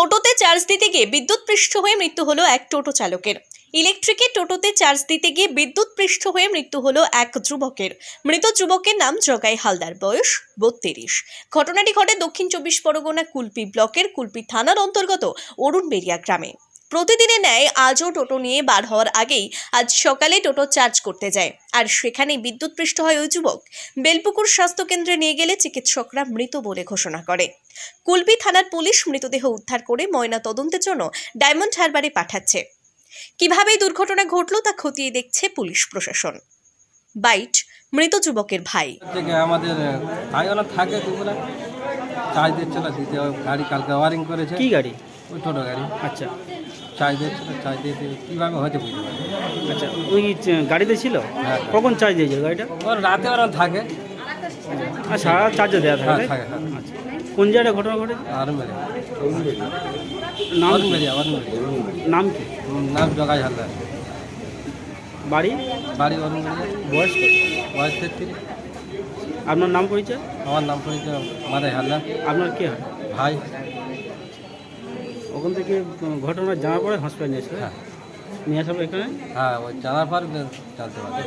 টোটোতে চার্জ দিতে গিয়ে বিদ্যুৎ পৃষ্ঠ হয়ে মৃত্যু হলো এক টোটো চালকের। ইলেকট্রিকে টোটোতে চার্জ দিতে গিয়ে বিদ্যুৎ পৃষ্ঠ হয়ে মৃত্যু হলো এক যুবকের। মৃত যুবকের নাম জগাই হালদার, বয়স বত্রিশ। ঘটনাটি ঘটে দক্ষিণ চব্বিশ পরগনা কুলপি ব্লকের কুলপি থানার অন্তর্গত অরুণবেরিয়া গ্রামে। প্রতিদিনের ন্যায় আজও টোটো নিয়ে বার হওয়ার আগেই আজ সকালে টোটো চার্জ করতে যায়। আর সেখানেই বিদ্যুৎ পৃষ্ঠ হয় ওই যুবক। বেলপুকুর স্বাস্থ্যকেন্দ্রে নিয়ে গেলে চিকিৎসকরা মৃত বলে ঘোষণা করে। কুলপি থানার পুলিশ মৃতদেহ উদ্ধার করে ময়না তদন্তের জন্য ডায়মন্ড হারবারে পাঠাচ্ছে। কীভাবে এই দুর্ঘটনা ঘটল তা খতিয়ে দেখছে পুলিশ প্রশাসন। বাইট মৃত যুবকের ভাই। থেকে আমাদের ভাই ওরা থাকে দিতে গাড়ি কালকে ওয়ারিং করেছে। কি গাড়ি? ওই টোটো গাড়ি। আচ্ছা। চার্জ কীভাবে বুঝতে পারি আচ্ছা ওই গাড়িতে ছিল? হ্যাঁ। কখন চার্জ গাড়িটা? ওর রাতে ওরা থাকে। আর সারা চার্জে দেওয়া হ্যাঁ থাকে থাকে হ্যাঁ। আচ্ছা। কোন জায়গায় ঘটনা বেরিয়া নাম নাম কি? নাম জগাই হালদার। বাড়ি? বাড়ি বয়স বয়স তেত্রিশ। আপনার নাম পরিচয়? আমার নাম পরিচয় মাদাই হালদার। আপনার কে হয়? ভাই। ওখান থেকে ঘটনা জানার পরে হসপিটাল নিয়েছিল হ্যাঁ। নিয়ে আসব এখানে? হ্যাঁ ওই জানার পর জানতে পারি